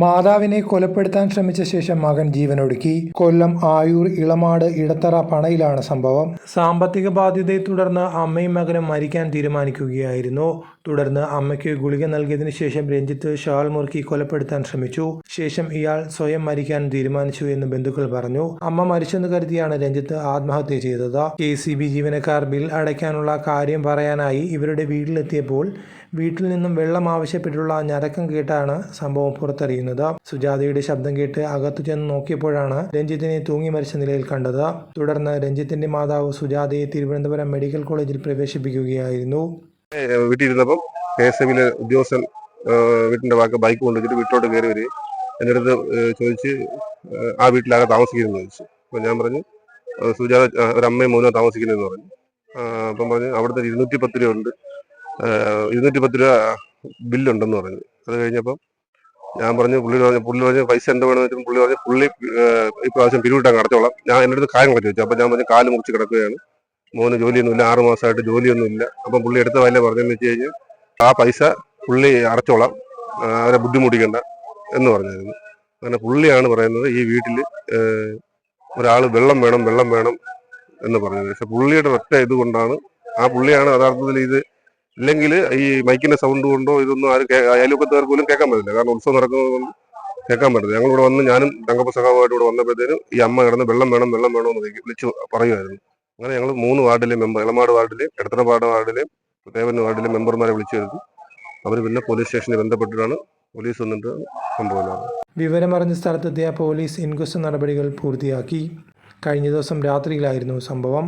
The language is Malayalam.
മാതാവിനെ കൊലപ്പെടുത്താൻ ശ്രമിച്ച ശേഷം മകൻ ജീവനൊടുക്കി. കൊല്ലം ആയൂർ ഇളമാട് ഇടത്തറ പണയിലാണ് സംഭവം. സാമ്പത്തിക ബാധ്യതയെ തുടർന്ന് അമ്മയും മകനും മരിക്കാൻ തീരുമാനിക്കുകയായിരുന്നു. തുടർന്ന് അമ്മയ്ക്ക് ഗുളിക നൽകിയതിനു ശേഷം രഞ്ജിത്ത് ഷാൾ മുറുക്കി കൊലപ്പെടുത്താൻ ശ്രമിച്ചു. ശേഷം ഇയാൾ സ്വയം മരിക്കാൻ തീരുമാനിച്ചു എന്ന് ബന്ധുക്കൾ പറഞ്ഞു. അമ്മ മരിച്ചെന്ന് കരുതിയാണ് രഞ്ജിത്ത് ആത്മഹത്യ ചെയ്തത്. കെ സി ബി ജീവനക്കാർ ബിൽ അടയ്ക്കാനുള്ള കാര്യം പറയാനായി ഇവരുടെ വീട്ടിലെത്തിയപ്പോൾ വീട്ടിൽ നിന്നും വെള്ളം ആവശ്യപ്പെട്ടുള്ള ഞരക്കം കേട്ടാണ് സംഭവം പുറത്തറിയുന്നത്. സുജാതയുടെ ശബ്ദം കേട്ട് അകത്തു ചെന്ന് നോക്കിയപ്പോഴാണ് രഞ്ജിത്തിനെ തൂങ്ങി മരിച്ച നിലയിൽ കണ്ടത്. തുടർന്ന് രഞ്ജിത്തിന്റെ മാതാവ് സുജാതയെ തിരുവനന്തപുരം മെഡിക്കൽ കോളേജിൽ പ്രവേശിപ്പിക്കുകയായിരുന്നു. വീട്ടിലിരുന്നപ്പം കെ എസ് എമ്മിലെ ഉദ്യോഗസ്ഥൻ വീട്ടിന്റെ ഭാഗത്ത് ബൈക്ക് കൊണ്ടുവച്ചിട്ട് വീട്ടിലോട്ട് കയറി വരികയും എന്റെ അടുത്ത് ചോദിച്ച് ആ വീട്ടിലാകെ താമസിക്കുന്നു ചോദിച്ചു. അപ്പം ഞാൻ പറഞ്ഞു സുജാത ഒരമ്മയും മോനോ താമസിക്കുന്നതെന്ന് പറഞ്ഞു. അപ്പം പറഞ്ഞു അവിടുത്തെ ഇരുന്നൂറ്റി പത്ത് രൂപ ഉണ്ട്. ഇരുന്നൂറ്റി പത്ത് രൂപ ബില്ലുണ്ടെന്ന് പറഞ്ഞു. അത് കഴിഞ്ഞപ്പം ഞാൻ പറഞ്ഞു പുള്ളി പറഞ്ഞു പുള്ളി പറഞ്ഞു പൈസ എന്താ വേണമെന്ന് വെച്ചാൽ പുള്ളി പറഞ്ഞു പുള്ളി ഇപ്രാവശ്യം പിരിവിട്ടാൻ കടച്ചോളാം ഞാൻ എന്റെ അടുത്ത് കാര്യങ്ങൾ ചോദിച്ചു. അപ്പം ഞാൻ പറഞ്ഞു കാൽ മുറിച്ച് കിടക്കുകയാണ്. മോന് ജോലിയൊന്നുമില്ല ആറ് മാസമായിട്ട് ജോലിയൊന്നുമില്ല. അപ്പം പുള്ളി എടുത്ത വല്ല പറഞ്ഞെന്ന് വെച്ച് കഴിഞ്ഞാൽ ആ പൈസ പുള്ളി അടച്ചോളാം. അവരെ ബുദ്ധിമുട്ടിക്കണ്ട എന്ന് പറഞ്ഞായിരുന്നു. അങ്ങനെ പുള്ളിയാണ് പറയുന്നത് ഈ വീട്ടിൽ ഒരാൾ വെള്ളം വേണം വെള്ളം വേണം എന്ന് പറഞ്ഞത്. പക്ഷെ പുള്ളിയുടെ ഒറ്റ ഇതുകൊണ്ടാണ് ആ പുള്ളിയാണ് യഥാർത്ഥത്തിൽ ഇത് ഇല്ലെങ്കിൽ ഈ മൈക്കിന്റെ സൗണ്ട് കൊണ്ടോ ഇതൊന്നും ആരും അയൽവക്കത്തുകാർക്ക് പോലും കേൾക്കാൻ പറ്റില്ല കാരണം ഉത്സവം നടക്കുന്നത് കൊണ്ട് കേൾക്കാൻ പറ്റില്ല ഞങ്ങൾ ഇവിടെ വന്ന് ഞാനും തങ്കപ്പ സഖാവുമായിട്ട് ഇവിടെ വന്നപ്പോഴത്തേനും ഈ അമ്മ കിടന്ന് വെള്ളം വേണം വെള്ളം വേണം എന്ന് വിളിച്ച് പറയുമായിരുന്നു. അങ്ങനെ ഞങ്ങൾ മൂന്ന് വാർഡിലെ മെമ്പർ ഇളമാട് വാർഡിലെയും എടത്തറപ്പാട് വാർഡിലെ ദേവൻ വാർഡിലെ മെമ്പർമാരെ വിളിച്ചു വരുത്തി. അവർ പിന്നെ പോലീസ് സ്റ്റേഷനിൽ ബന്ധപ്പെട്ടിട്ടാണ് പോലീസ് വന്നിട്ട് സംഭവം. വിവരമറിഞ്ഞ സ്ഥലത്തെത്തിയ പോലീസ് ഇൻക്വസ്റ്റ് നടപടികൾ പൂർത്തിയാക്കി. കഴിഞ്ഞ ദിവസം രാത്രിയിലായിരുന്നു സംഭവം.